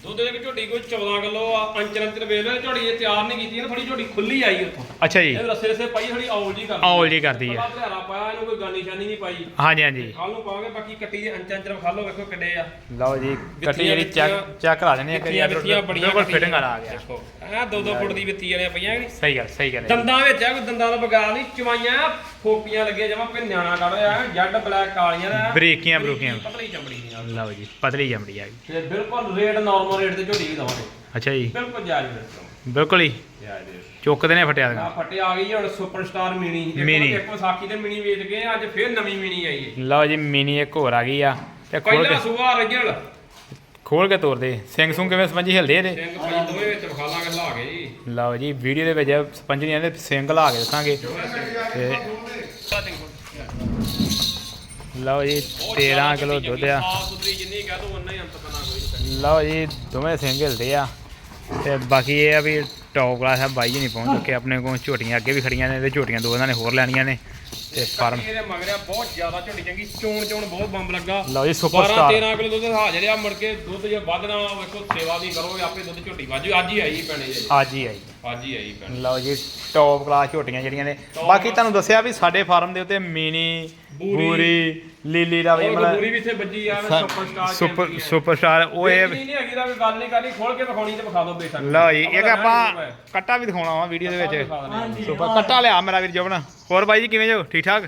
ਦੁੱਧ ਦੇ ਝੋਟੀ ਕੋਈ 14 ਕਿਲੋ ਆ ਅੰਚਰ ਅੰਚਰ ਵੇਖ ਲੈ ਝੋਟੀ ਇਹ ਤਿਆਰ ਨਹੀਂ ਕੀਤੀ ਨਾ ਥੋੜੀ ਝੋਟੀ ਖੁੱਲੀ ਆਈ ਉੱਥੋਂ। ਅੱਛਾ ਜੀ। ਇਹ ਰਸੇ ਰਸੇ ਪਾਈ ਥੋੜੀ ਔਲ ਜੀ ਕਰਦੀ। ਔਲ ਜੀ ਕਰਦੀ ਹੈ। ਭਲਿਆਰਾ ਪਾਇਆ ਇਹਨੂੰ ਕੋਈ ਗਾਨੀ ਸ਼ਾਨੀ ਨਹੀਂ ਪਾਈ। ਹਾਂਜੀ ਹਾਂਜੀ। ਕੱਲ ਨੂੰ ਪਾਵਾਂਗੇ ਬਾਕੀ ਕੱਟੀ ਦੇ ਅੰਚਰ ਅੰਚਰ ਖਾ ਲਓ ਵੇਖੋ ਕਿੱਡੇ ਆ। ਲਓ ਜੀ ਕੱਟੀ ਜਿਹੜੀ ਚੈੱਕ ਚੈੱਕ ਕਰਾ ਦਿੰਦੇ ਆ ਕਰੀ ਬੜੀਆਂ ਬਿਲਕੁਲ। ਫਿਟਿੰਗ ਵਾਲਾ ਆ ਗਿਆ। ਦੇਖੋ ਦੋ ਦੋ ਫੁੱਟ ਦੀ ਵਿੱਤੀ ਵਾਲੀਆਂ ਪਈਆਂ ਨਹੀਂ? ਸਹੀ ਗੱਲ ਸਹੀ ਗੱਲ ਦੰਦਾਂ ਵਿੱਚ ਆ ਕੋਈ ਦੰਦਾਂ ਦਾ ਬਗਾਰ ਨਹੀਂ। ਚਵਾਈਆਂ ਫੋਪੀਆਂ ਲੱਗੀਆਂ ਜਮਾ ਕੋਈ ਨਿਆਣਾ ਕੱਢ ਰਿਹਾ ਜੱਡ ਬਲੈਕ ਕਾਲੀਆਂ ਦਾ। ਬਰੀਕੀਆਂ ਬਰੂਕੀਆਂ। ਪਤਲੀ ਚਮੜੀ ਲਓ ਜੀ ਪਤਲੀ ਜੰਮੜੀ ਆ ਗਈ। ਤੇ ਬਿਲਕੁਲ ਰੇਟ ਨਾਰਮਲ ਰੇਟ ਤੇ ਝੋਟੀ ਵੀ ਦਵਾਂਗੇ। ਅੱਛਾ ਜੀ। ਬਿਲਕੁਲ ਜਾਇਜ਼ ਰੇਟ ਬਿਲਕੁਲ ਹੀ ਜਾਇਜ਼ ਰੇਟ ਚੁੱਕਦੇ ਨੇ ਫਟਿਆ ਆ ਦੀਆਂ ਫੱਟੇ ਆ ਗਈ ਹੁਣ ਸੁਪਰਸਟਾਰ ਮਿਨੀ ਇੱਕ ਮਿਨੀ। ਇੱਕ ਵਿਸਾਖੀ ਤੇ ਮਿਨੀ ਵੇਚ ਗਏ ਅੱਜ ਫੇਰ ਨਵੀਂ ਮਿਨੀ ਆਈ ਹੈ। ਲਓ ਜੀ ਮਿਨੀ ਇੱਕ ਹੋਰ ਆ ਗਈ ਆ ਤੇ ਖੋਲ ਪਹਿਲਾ ਕੇ ਸੂਆ original ਖੋਲ ਕੇ ਤੋਰ ਦੇ। ਸਿੰਘ ਸੁੰਗ ਕਿਵੇਂ ਸਪੰਜੀ ਹਿਲਦੇ ਇਹਦੇ? ਸਿੰਘ ਭਾਈ ਦੋਵੇਂ ਵਿੱਚ ਵਿਖਾ ਲਾਂਗੇ ਲਾ ਕੇ ਜੀ। ਲਓ ਜੀ ਵੀਡੀਓ ਦੇ ਵਿੱਚ ਸਪੰਜੀਆਂ ਦੇ ਸਿੰਘ ਲਾ ਕੇ ਦੱਸਾਂਗੇ। ਤੇ ਲਓ ਜੀ 13 ਕਿਲੋ ਦੁੱਧ ਆ। ਸਾਫ਼ ਸੁਥਰੀ ਜਿੰਨੀ ਕਹਿ ਦੋ ਉਨਾ ਹੀ ਅੰਤ ਪਨਾ ਕੋਈ ਨਹੀਂ ਲਓ ਜੀ ਦੋਵੇਂ ਸਿੰਘ ਹਿਲਦੇ ਆ। ਤੇ ਬਾਕੀ ਇਹ ਆ ਵੀ ਟੌਪ ਕਲਾਸ ਆ ਬਾਈ ਜੀ ਨਹੀਂ ਪਹੁੰਚ ਚੁੱਕੇ ਆਪਣੇ ਕੋਲ ਝੋਟੀਆਂ ਅੱਗੇ ਵੀ ਖੜੀਆਂ ਨੇ ਤੇ ਝੋਟੀਆਂ ਦੋ ਇਹਨਾਂ ਨੇ ਹੋਰ ਲੈਣੀਆਂ ਨੇ। ਤੇ ਫਾਰਮ ਇਹਦੇ ਮਗਰਿਆ ਬਹੁਤ ਜ਼ਿਆਦਾ ਝੋਟੀ ਚੰਗੀ ਚੋਣ ਚੋਣ ਬਹੁਤ ਬੰਬ ਲੱਗਾ। ਲਓ ਜੀ 12 ਸੁਪਰਸਟਾਰ 13 ਕਿਲੋ ਦੁੱਧ ਹਾਜ਼ਰ ਆ ਮੁੜ ਕੇ ਦੁੱਧ ਜੇ ਵਧਣਾ ਵੇਖੋ ਸੇਵਾ ਦੀ ਕਰੋਗੇ ਆਪੇ ਦੁੱਧ ਝੋਟੀ ਵਾਜੂ ਅੱਜ ਹੀ ਆਈ ਪੈਣੇ ਜੀ ਅੱਜ ਹੀ ਆਈ। ਅੱਜ ਹੀ ਆਈ ਪੈਣੇ ਲਓ ਜੀ ਟੌਪ ਕਲਾਸ ਝੋਟੀਆਂ ਜਿਹੜੀਆਂ ਨੇ। ਬਾਕੀ ਤੁਹਾਨੂੰ ਦੱਸਿਆ ਵੀ ਸਾਡੇ ਫਾਰਮ ਦੇ ਉੱਤੇ ਮਿਨੀ ਬੂਰੀ, ਲੀਲੀ ਦਾ ਵੀ ਉਹ ਮਤਲਬ ਪੂਰੀ ਵੀ ਇੱਥੇ ਵੱਜੀ ਆ ਸੁਪਰਸਟਾਰ ਸੁਪਰ ਸੁਪਰਸਟਾਰ ਉਹ ਇਹ ਨਹੀਂ ਹੈਗੀ ਦਾ ਕੋਈ ਗੱਲ ਨਹੀਂ ਕਰਨੀ ਖੋਲ ਕੇ ਵਿਖਾਉਣੀ ਤੇ ਵਿਖਾ ਦਿਓ ਬੇਸ਼ੱਕ। ਲਓ ਜੀ ਇੱਕ ਆਪਾਂ ਕੱਟਾ ਵੀ ਦਿਖਾਉਣਾ ਵਾ ਵੀਡੀਓ ਦੇ ਵਿੱਚ। ਸੁਪਰ ਕੱਟਾ ਲਿਆ ਮੇਰਾ ਵੀਰ ਜਵਨ। ਹੋਰ ਬਾਈ ਜੀ ਕਿਵੇਂ ਜੋ? ਠੀਕ ਠਾਕ?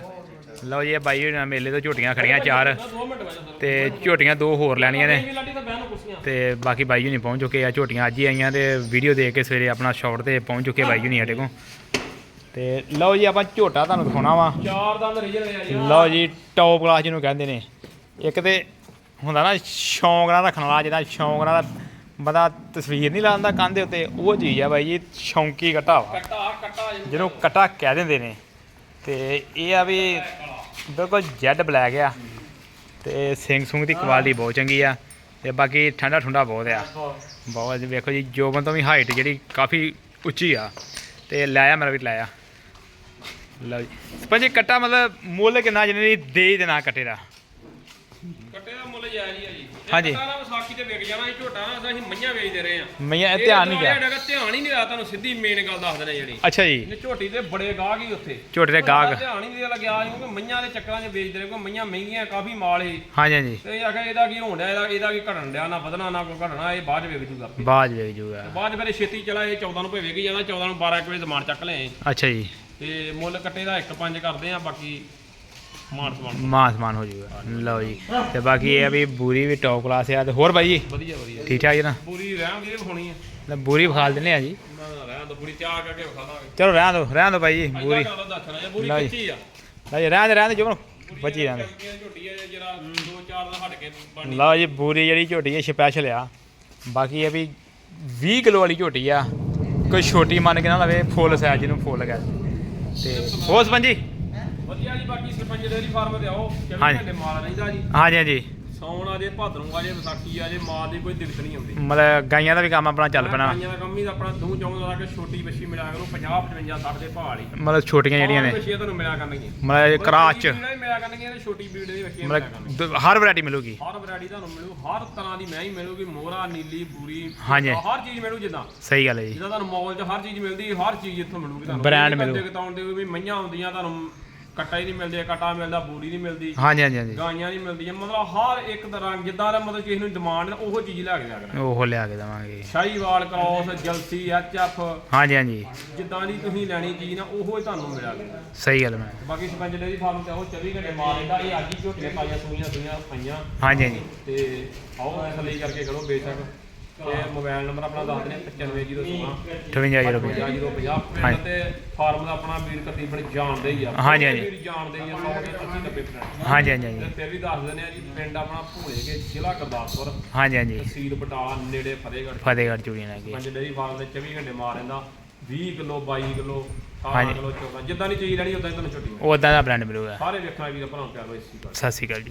ਲਓ ਜੀ ਇਹ ਬਾਈ ਹੋਣਾ ਮੇਲੇ ਤੋਂ ਝੋਟੀਆਂ ਖੜੀਆਂ ਚਾਰ। ਮਿੰਟ ਤੇ ਝੋਟੀਆਂ ਦੋ ਹੋਰ ਲੈਣੀਆਂ ਨੇ। ਲਾਡੀ ਤਾਂ ਨੂੰ ਬਾਕੀ ਬਾਈ ਜੀ ਨਹੀਂ ਪਹੁੰਚ ਚੁੱਕੇ ਆ ਝੋਟੀਆਂ ਅੱਜ ਹੀ ਆਈਆਂ ਤੇ ਵੀਡੀਓ ਦੇਖ ਕੇ ਸਵੇਰੇ ਆਪਣਾ ਸ਼ਾਟ ਤੇ ਪਹੁੰਚ ਚੁੱਕੇ ਬਾਈ ਜੀ ਨਹੀਂ ਸਾਡੇ ਕੋਲ। ਤੇ ਲਓ ਜੀ ਆਪਾਂ ਝੋਟਾ ਤੁਹਾਨੂੰ ਦਿਖਾਉਣਾ ਵਾ। ਚਾਰ ਦੰਦ ਰੀਜਨ ਆ ਜੀ। ਲਓ ਜੀ ਟੌਪ ਕਲਾਸ ਜਿਹਨੂੰ ਕਹਿੰਦੇ ਨੇ। ਇੱਕ ਤੇ ਹੁੰਦਾ ਨਾ ਸ਼ੌਂਕ ਨਾਲ ਰੱਖਣ ਵਾਲਾ ਜਿਹਦਾ ਸ਼ੌਂਕ ਨਾਲ ਬੰਦਾ ਤਸਵੀਰ ਨਹੀਂ ਲਾਉਂਦਾ ਕੰਧ ਦੇ ਉੱਤੇ ਉਹ ਚੀਜ਼ ਆ ਬਾਈ ਜੀ ਸ਼ੌਂਕੀ ਕੱਟਾ ਵਾ। ਕੱਟਾ ਕੱਟਾ ਜਿਹਨੂੰ ਜਿਹਨੂੰ ਕੱਟਾ ਕਹਿ ਦਿੰਦੇ ਨੇ। ਤੇ ਇਹ ਆ ਵੀ ਬਿਲਕੁਲ ਜੈਡ ਬਲੈਕ ਆ। ਤੇ ਸਿੰਘ ਸੁੰਗ ਦੀ ਕੁਆਲਿਟੀ ਬਹੁਤ ਚੰਗੀ ਆ। ਤੇ ਬਾਕੀ ਠੰਡਾ ਠੁੰਡਾ ਬਹੁਤ ਆ। ਬਹੁਤ ਵੇਖੋ ਜੀ ਜੋਬਨ ਤੋਂ ਵੀ ਹਾਈਟ ਜਿਹੜੀ ਕਾਫੀ ਉੱਚੀ ਆ। ਤੇ ਲਾਇਆ ਮੇਰਾ ਵੀ ਲਾਇਆ ਲਓ ਜੀ। ਪੰਜੀ ਕੱਟਾ ਮਤਲਬ ਮੁੱਲ ਕਿੰਨਾ ਜਿਹਨੇ ਦੀ ਦੇ ਹੀ ਦੇਣਾ ਕੱਟੇ ਦਾ? ਕੱਟੇ ਦਾ ਮੁੱਲ ਜਾਇਜ਼ ਹੀ ਆ ਜੀ। ਇਹ ਹਾਂਜੀ। ਕੱਟਾ ਵਿਸਾਖੀ ਤੇ ਵਿਕ ਜਾਣਾ ਇਹ ਝੋਟਾ ਨਾ ਅਸੀਂ ਮਈਆਂ ਵੇਚਦੇ ਰਹੇ ਆ ਮੈਂ ਇਹ ਧਿਆਨ ਨਹੀਂ ਗਿਆ। ਧਿਆਨ ਹੀ ਨਹੀਂ ਰਿਹਾ ਤੁਹਾਨੂੰ ਸਿੱਧੀ ਮੇਨ ਗੱਲ ਦੱਸ ਦਿੰਦੇ ਜਿਹੜੀ। ਅੱਛਾ ਜੀ। ਇਹਨੇ ਝੋਟੀ ਤੇ ਬੜੇ ਗਾਹਕ ਹੀ ਉੱਥੇ। ਝੋਟੇ ਦੇ ਗਾਹਕ। ਧਿਆਨ ਹੀ ਨਹੀਂ ਲੱਗਿਆ ਕਿਉਂਕਿ ਮਈਆਂ ਦੇ ਚੱਕਰਾਂ 'ਚ ਵੇਚਦੇ ਰਹੇ ਕੋ ਮਈਆਂ ਮਹਿੰਗੀਆਂ ਕਾਫੀ ਮਾਲ ਸੀ ਹਾਂਜੀ ਹਾਂਜੀ। ਤੇ ਆਖਿਆ ਇਹਦਾ ਕੀ ਹੋਣ ਡਿਆ ਇਹਦਾ ਇਹਦਾ ਕੀ ਘਟਣ ਡਿਆ ਨਾ ਵਧਣਾ ਨਾ ਕੋਈ ਘਟਣਾ ਇਹ ਬਾਅਦ 'ਚ ਵਿਕ ਜੂਗਾ। ਬਾਜ ਵੇਖ ਜੂਗਾ। ਬਾਅਦ ਫਿਰ ਇਹ ਛੇਤੀ ਚਲਾ ਇਹ 14 ਨੂੰ ਭੇ ਵਿਕ ਹੀ ਜਾਣਾ 14 ਨੂੰ 12 ਇੱਕ ਵਜੇ ਸਮਾਨ ਚੱਕ ਲਿਆਏ। ਅੱਛਾ ਜੀ। ਤੇ ਮੁੱਲ ਕੱਟੇ ਦਾ 1.5 ਕਰਦੇ ਆ ਬਾਕੀ ਮਾਨ ਸਮਾਨ ਮਾਂ ਸਮਾਨ ਹੋ ਜੂਗਾ। ਲਓ ਜੀ ਤੇ ਬਾਕੀ ਇਹ ਆ ਵੀ ਬੂਰੀ ਵੀ ਟੌਪ ਕਲਾਸ ਆ ਤੇ ਹੋਰ ਬਾਈ ਜੀ? ਵਧੀਆ ਵਧੀਆ। ਠੀਕ ਠਾਕ ਜੀ ਨਾ ਪੂਰੀ ਰਹਿਣ ਦੀ ਵਿਖਾਉਣੀ ਹੈ ਲੈ ਬੂਰੀ ਵਿਖਾਲ ਦਿੰਨੇ ਆ ਜੀ। ਨਾ ਨਾ ਰਹਿਣ ਦੋ ਪੂਰੀ ਤਿਆਰ ਕਰਕੇ ਵਿਖਾ ਦਾਂਗੇ। ਚਲੋ ਰਹਿਣ ਦੋ ਰਹਿਣ ਦੋ ਬਾਈ ਜੀ ਬੂਰੀ। ਗੱਲ ਦੱਸਣਾ ਇਹ ਪੂਰੀ ਲਓ ਜੀ। ਕੱਚੀ ਆ। ਲਓ ਜੀ ਰਹਿਣ ਦੇ ਰਹਿਣ ਦੇ ਜੁਮਨ ਬੱਚੀ ਰਹਿਣ ਦੇ। ਕੱਚੀਆਂ ਝੋਟੀ ਆ ਜਿਹੜਾ ਦੋ ਚਾਰ ਦਾ ਹਟ ਕੇ ਬਣਨੀ। ਲਓ ਜੀ ਬੂਰੀ ਜਿਹੜੀ ਝੋਟੀ ਹੈ ਸਪੈਸ਼ਲ ਆ। ਬਾਕੀ ਇਹ ਵੀ 20 ਕਿਲੋ ਵਾਲੀ ਝੋਟੀ ਆ। ਕੋਈ ਛੋਟੀ ਮੰਨ ਕੇ ਨਾ ਲਵੇ ਫੁੱਲ ਸਾਈਜ਼ ਜਿਹਨੂੰ ਫੁੱਲ ਕਹਿੰਦੇ ਤੇ ਹੋਰ ਸੰਜੀ ਵਧੀਆ ਜੀ ਬਾਕੀ ਸਰਪੰਚ ਡੇਰੀ ਫਾਰਮ ਤੇ ਆਓ 24 ਹਾਂਜੀ। ਘੰਟੇ ਮਾਲ ਰਹਿੰਦਾ ਜੀ। ਹਾਂਜੀ ਹਾਂਜੀ। ਸੌਣ ਆ ਜੇ ਭਾਦਰੋਂ ਆ ਜੇ ਵਿਸਾਖੀ ਆ ਜੇ ਮਾਲ ਦੀ ਕੋਈ ਦਿੱਕਤ ਨਹੀਂ ਆਉਂਦੀ। ਮਤਲਬ ਗਾਈਆਂ ਦਾ ਵੀ ਕੰਮ ਆਪਣਾ ਚੱਲ ਪੈਣਾ। ਗਾਈਆਂ ਦਾ ਕੰਮ ਹੀ ਆਪਣਾ ਦੂੰ ਚਾਹੁੰਦਾ ਕਿ ਛੋਟੀ ਬੱਛੀ ਮਿਲਿਆ ਕਰੋ 50 55 60 ਦੇ ਭਾਅ ਵਾਲੀ। ਮਤਲਬ ਛੋਟੀਆਂ ਜਿਹੜੀਆਂ ਨੇ। ਬੱਛੀਆਂ ਤੁਹਾਨੂੰ ਮਿਲਿਆ ਕਰਨਗੀਆਂ। ਮਤਲਬ ਚ ਵੀ ਮਿਲਿਆ ਕਰਨਗੀਆਂ ਤੇ ਛੋਟੀ ਬਰੀਡ ਦੀ ਕਰਨਗੀਆਂ ਮਤਲਬ ਦ- ਹਰ ਵੈਰਾਈਟੀ ਮਿਲੂਗੀ। ਹਰ ਵੈਰਾਈਟੀ ਤੁਹਾਨੂੰ ਮਿਲੂ ਹਰ ਤਰ੍ਹਾਂ ਦੀ ਮੈਂ ਹੀ ਮਿਲੂਗੀ ਮੋਹਰਾ ਨੀਲੀ ਬੂਰੀ ਹਾਂਜੀ। ਹਰ ਚੀਜ਼ ਮਿਲੂ ਜਿੱਦਾਂ। ਸਹੀ ਗੱਲ ਹੈ ਜੀ। ਜਿੱਦਾਂ ਤੁਹਾਨੂੰ ਮਾਲ 'ਚ ਹਰ ਚੀਜ਼ ਮਿਲਦੀ ਹਰ ਚੀਜ਼ ਇੱਥੋਂ ਮਿਲੂਗੀ ਤੁਹਾਨੂੰ। ਨੀ ਮਿਲੂ। ਕਤਾਉਂਦੇ ਵੀ ਮਈਆਂ ਹੁੰਦੀਆਂ ਤੁਹਾਨੂੰ ਕੱਟਾ ਹੀ ਨਹੀਂ ਮਿਲਦੇ ਕੱਟਾ ਮਿਲਦਾ ਬੂਰੀ ਨਹੀਂ ਮਿਲਦੀ ਹਾਂਜੀ ਹਾਂਜੀ ਹਾਂਜੀ। ਗਾਈਆਂ ਨਹੀਂ ਮਿਲਦੀਆਂ ਮਤਲਬ ਹਰ ਇੱਕ ਤਰ੍ਹਾਂ ਜਿੱਦਾਂ ਦਾ ਮਤਲਬ ਕਿਸੇ ਨੂੰ ਡਿਮਾਂਡ ਹੈ ਉਹ ਚੀਜ਼ ਲੈ ਕੇ ਜਾਣਾ ਉਹ ਲਿਆ ਕੇ ਦੇਵਾਂਗੇ। ਸ਼ਾਹੀਵਾਲ ਕ੍ਰੋਸ ਜਲਸੀ ਐਚਐਫ ਹਾਂਜੀ ਹਾਂਜੀ। ਜਿੱਦਾਂ ਦੀ ਤੁਸੀਂ ਲੈਣੀ ਚੀਜ਼ ਨਾ ਉਹੋ ਹੀ ਤੁਹਾਨੂੰ ਮਿਲਿਆ ਕਰੇਗਾ ਸਹੀ ਗੱਲ ਮੈਂ। ਬਾਕੀ ਸਪੰਜ ਡੇਰੀ ਫਾਰਮ ਤੇ ਆਓ 24 ਘੰਟੇ ਮਾਲ ਲੈਂਦਾ ਇਹ ਅੱਜ ਹੀ ਝੋਟੀਆਂ ਪਾਈਆਂ ਸੂਈਆਂ ਸੂਈਆਂ ਪਈਆਂ। ਹਾਂਜੀ ਹਾਂਜੀ। ਤੇ ਆਓ ਥੱਲੇ ਕਰਕੇ ਕਰੋ ਬੇਸ਼ੱਕ। ਤੇ ਮੋਬਾਈਲ ਨੰਬਰ ਆਪਣਾ ਦੱਸ ਦਿੰਦੇ 9516 58 ਰੁਪਏ 5050 ਪਿੰਡ ਤੇ ਫਾਰਮ ਦਾ ਆਪਣਾ ਵੀਰ ਤਕਰੀਬਨ ਜਾਣਦੇ ਹੀ ਆ। ਹਾਂਜੀ, ਹਾਂਜੀ। ਵੀਰ ਜਾਣਦੇ ਹੀ ਆ 100 ਦੇ 80 90% ਹਾਂਜੀ ਹਾਂਜੀ ਹਾਂਜੀ। ਤੇ ਫਿਰ ਵੀ ਦੱਸ ਦਿੰਦੇ ਆ ਜੀ ਪਿੰਡ ਆਪਣਾ ਭੂਏ ਕੇ ਜ਼ਿਲ੍ਹਾ ਗੁਰਦਾਸਪੁਰ। ਹਾਂਜੀ ਹਾਂਜੀ। ਤਹਿਸੀਲ ਬਟਾਲਾ ਨੇੜੇ ਫਤਿਹਗੜ੍ਹ। ਫਤਿਹਗੜ੍ਹ ਚੂੜੀਆਂ ਲੈ ਕੇ। ਪੰਜ ਡੇਰੀ ਫਾਰਮ ਦੇ 24 ਘੰਟੇ ਮਾਰ ਰਹਿੰਦਾ 20 ਕਿਲੋ 22 ਕਿਲੋ 18 ਹਾਂਜੀ। ਕਿਲੋ 14 ਜਿੱਦਾਂ ਦੀ ਚੀਜ਼ ਲੈਣੀ ਉਦਾਂ ਹੀ ਤੁਹਾਨੂੰ ਛੁੱਟੀ ਮਿਲੂ। ਉਦਾਂ ਦਾ ਬ੍ਰਾਂਡ ਮਿਲੂਗਾ। ਸਾਰੇ ਵੇਖਣਾ ਵੀਰ ਭਰਾ ਪਿਆਰ ਵਿੱਚ ਸੀ ਸਤਿ ਸ਼੍ਰੀ ਅਕਾਲ ਜੀ।